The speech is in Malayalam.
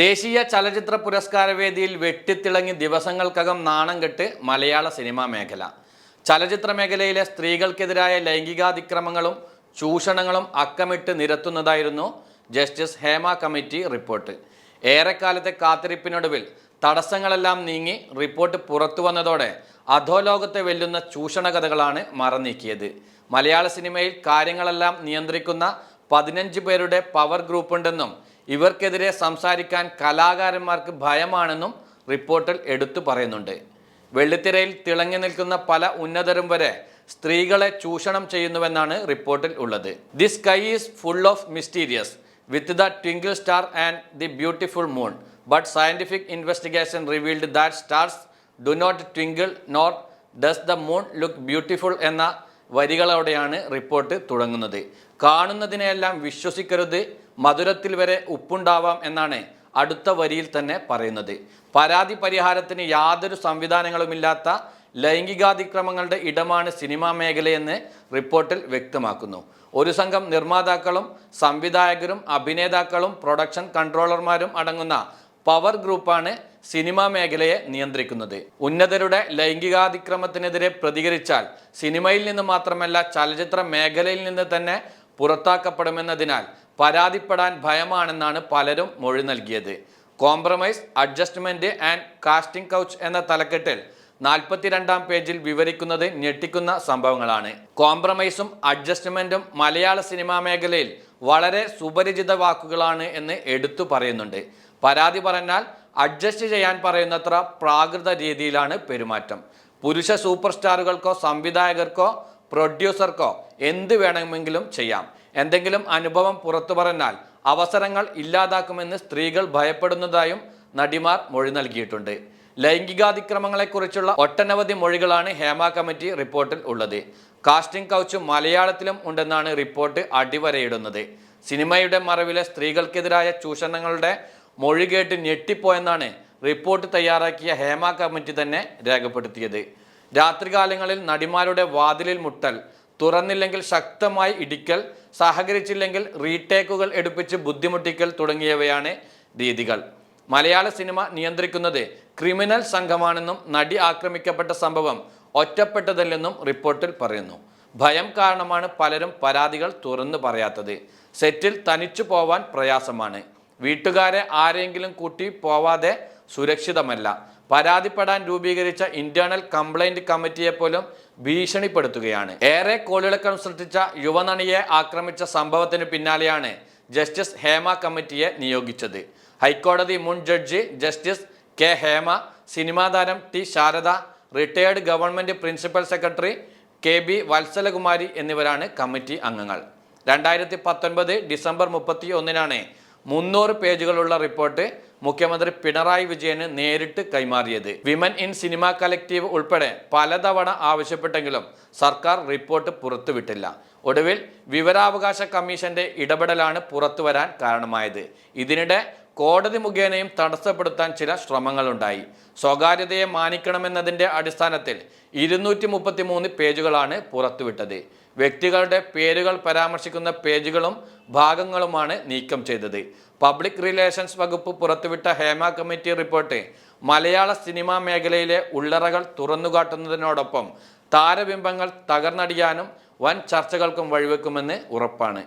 ദേശീയ ചലച്ചിത്ര പുരസ്കാര വേദിയിൽ വെട്ടിത്തിളങ്ങി ദിവസങ്ങൾക്കകം നാണം കെട്ട് മലയാള സിനിമാ മേഖല. ചലച്ചിത്ര മേഖലയിലെ സ്ത്രീകൾക്കെതിരായ ലൈംഗികാതിക്രമങ്ങളും ചൂഷണങ്ങളും അക്കമിട്ട് നിരത്തുന്നതായിരുന്നു ജസ്റ്റിസ് ഹേമ കമ്മിറ്റി റിപ്പോർട്ട്. ഏറെക്കാലത്തെ കാത്തിരിപ്പിനൊടുവിൽ തടസ്സങ്ങളെല്ലാം നീങ്ങി റിപ്പോർട്ട് പുറത്തു വന്നതോടെ അധോലോകത്തെ വെല്ലുന്ന ചൂഷണ കഥകളാണ് മറനീക്കിയത് മലയാള സിനിമയിൽ കാര്യങ്ങളെല്ലാം നിയന്ത്രിക്കുന്ന പതിനഞ്ച് പേരുടെ പവർ ഗ്രൂപ്പുണ്ടെന്നും ഇവർക്കെതിരെ സംസാരിക്കാൻ കലാകാരന്മാർക്ക് ഭയമാണെന്നും റിപ്പോർട്ടിൽ എടുത്തു പറയുന്നുണ്ട്. വെള്ളിത്തിരയിൽ തിളങ്ങി നിൽക്കുന്ന പല ഉന്നതരും വരെ സ്ത്രീകളെ ചൂഷണം ചെയ്യുന്നുവെന്നാണ് റിപ്പോർട്ടിൽ ഉള്ളത്. The sky is full of mysterious with the twinkle star and the beautiful moon but scientific investigation revealed that stars do not twinkle nor does the moon look beautiful എന്ന വരികളോടെയാണ് റിപ്പോർട്ട് തുടങ്ങുന്നത്. കാണുന്നതിനെയെല്ലാം വിശ്വസിക്കരുത്. മധുരത്തിൽ വരെ ഉപ്പുണ്ടാവാം എന്നാണ് അടുത്ത വരിയിൽ തന്നെ പറയുന്നത്. പരാതി പരിഹാരത്തിന് യാതൊരു സംവിധാനങ്ങളുമില്ലാത്ത ലൈംഗികാതിക്രമങ്ങളുടെ ഇടമാണ് സിനിമാ മേഖലയെന്ന് റിപ്പോർട്ടിൽ വ്യക്തമാക്കുന്നു. ഒരു സംഘം നിർമ്മാതാക്കളും സംവിധായകരും അഭിനേതാക്കളും പ്രൊഡക്ഷൻ കൺട്രോളർമാരും അടങ്ങുന്ന പവർ ഗ്രൂപ്പാണ് സിനിമാ മേഖലയെ നിയന്ത്രിക്കുന്നത്. ഉന്നതരുടെ ലൈംഗികാതിക്രമത്തിനെതിരെ പ്രതികരിച്ചാൽ സിനിമയിൽ നിന്ന് മാത്രമല്ല ചലച്ചിത്ര മേഖലയിൽ നിന്ന് തന്നെ പുറത്താക്കപ്പെടുമെന്നതിനാൽ പരാതിപ്പെടാൻ ഭയമാണെന്നാണ് പലരും മൊഴി നൽകിയത്. Compromise adjustment and casting couch എന്ന തലക്കെട്ടിൽ നാൽപ്പത്തിരണ്ടാം പേജിൽ വിവരിക്കുന്നത് ഞെട്ടിക്കുന്ന സംഭവങ്ങളാണ്. കോംപ്രമൈസും അഡ്ജസ്റ്റ്മെന്റും മലയാള സിനിമാ മേഖലയിൽ വളരെ സുപരിചിത വാക്കുകളാണ് എന്ന് എടുത്തു പറയുന്നുണ്ട്. പരാതി പറഞ്ഞാൽ അഡ്ജസ്റ്റ് ചെയ്യാൻ പറയുന്നത്ര പ്രാകൃത രീതിയിലാണ് പെരുമാറ്റം. പുരുഷ സൂപ്പർ സ്റ്റാറുകൾക്കോ സംവിധായകർക്കോ പ്രൊഡ്യൂസർക്കോ എന്ത് വേണമെങ്കിലും ചെയ്യാം. എന്തെങ്കിലും അനുഭവം പുറത്തു പറഞ്ഞാൽ അവസരങ്ങൾ ഇല്ലാതാക്കുമെന്ന് സ്ത്രീകൾ ഭയപ്പെടുന്നതായും നടിമാർ മൊഴി നൽകിയിട്ടുണ്ട്. ലൈംഗികാതിക്രമങ്ങളെക്കുറിച്ചുള്ള ഒട്ടനവധി മൊഴികളാണ് ഹേമ കമ്മിറ്റി റിപ്പോർട്ടിൽ ഉള്ളത്. കാസ്റ്റിംഗ് കൗച്ച് മലയാളത്തിലും ഉണ്ടെന്നാണ് റിപ്പോർട്ട് അടിവരയിടുന്നത്. സിനിമയുടെ മറവിലെ സ്ത്രീകൾക്കെതിരായ ചൂഷണങ്ങളുടെ മൊഴി കേട്ട് ഞെട്ടിപ്പോയെന്നാണ് റിപ്പോർട്ട് തയ്യാറാക്കിയ ഹേമ കമ്മിറ്റി തന്നെ രേഖപ്പെടുത്തിയത്. രാത്രികാലങ്ങളിൽ നടിമാരുടെ വാതിലിൽ മുട്ടൽ തുറന്നില്ലെങ്കിൽ ശക്തമായി ഇടിക്കൽ സഹകരിച്ചില്ലെങ്കിൽ റീടേക്കുകൾ എടുപ്പിച്ച് ബുദ്ധിമുട്ടിക്കൽ തുടങ്ങിയവയാണ് രീതികൾ. മലയാള സിനിമ നിയന്ത്രിക്കുന്നത് ക്രിമിനൽ സംഘമാണെന്നും നടി ആക്രമിക്കപ്പെട്ട സംഭവം ഒറ്റപ്പെട്ടതല്ലെന്നും റിപ്പോർട്ടിൽ പറയുന്നു. ഭയം കാരണമാണ് പലരും പരാതികൾ തുറന്നു പറയാത്തത്. സെറ്റിൽ തനിച്ചു പോവാൻ പ്രയാസമാണ്. വീട്ടുകാരെ ആരെങ്കിലും കൂട്ടി പോവാതെ സുരക്ഷിതമല്ല. പരാതിപ്പെടാൻ രൂപീകരിച്ച ഇന്റേണൽ കംപ്ലൈന്റ് കമ്മിറ്റിയെ പോലും ഭീഷണിപ്പെടുത്തുകയാണ്. ഏറെ കോളിളക്കം സൃഷ്ടിച്ച യുവനണിയെ ആക്രമിച്ച സംഭവത്തിന് പിന്നാലെയാണ് ജസ്റ്റിസ് ഹേമ കമ്മിറ്റിയെ നിയോഗിച്ചത്. ഹൈക്കോടതി മുൻ ജഡ്ജി ജസ്റ്റിസ് കെ ഹേമ സിനിമാ താരം T Sarada retired government principal secretary K B Valsalakumari എന്നിവരാണ് കമ്മിറ്റി അംഗങ്ങൾ. രണ്ടായിരത്തി പത്തൊൻപത് ഡിസംബർ മുപ്പത്തി ഒന്നിനാണ് മുന്നൂറ് പേജുകളുള്ള റിപ്പോർട്ട് മുഖ്യമന്ത്രി പിണറായി വിജയന് നേരിട്ട് കൈമാറിയത്. വിമൻ ഇൻ സിനിമ കലക്റ്റീവ് ഉൾപ്പെടെ പലതവണ ആവശ്യപ്പെട്ടെങ്കിലും സർക്കാർ റിപ്പോർട്ട് പുറത്തുവിട്ടില്ല. ഒടുവിൽ വിവരാവകാശ കമ്മീഷന്റെ ഇടപെടലാണ് പുറത്തുവരാൻ കാരണമായത്. ഇതിനിടെ കോടതി മുഖേനയും തടസ്സപ്പെടുത്താൻ ചില ശ്രമങ്ങളുണ്ടായി. സ്വകാര്യതയെ മാനിക്കണമെന്നതിന്റെ അടിസ്ഥാനത്തിൽ ഇരുന്നൂറ്റി മുപ്പത്തി മൂന്ന് പേജുകളാണ് പുറത്തുവിട്ടത്. വ്യക്തികളുടെ പേരുകൾ പരാമർശിക്കുന്ന പേജുകളും ഭാഗങ്ങളുമാണ് നീക്കം ചെയ്തത്. പബ്ലിക് റിലേഷൻസ് വകുപ്പ് പുറത്തുവിട്ട ഹേമ കമ്മിറ്റി റിപ്പോർട്ട് മലയാള സിനിമാ മേഖലയിലെ ഉള്ളറകൾ തുറന്നുകാട്ടുന്നതിനോടൊപ്പം താരബിംബങ്ങൾ തകർന്നടിയാനും വൻ ചർച്ചകൾക്കും വഴിവെക്കുമെന്ന് ഉറപ്പാണ്.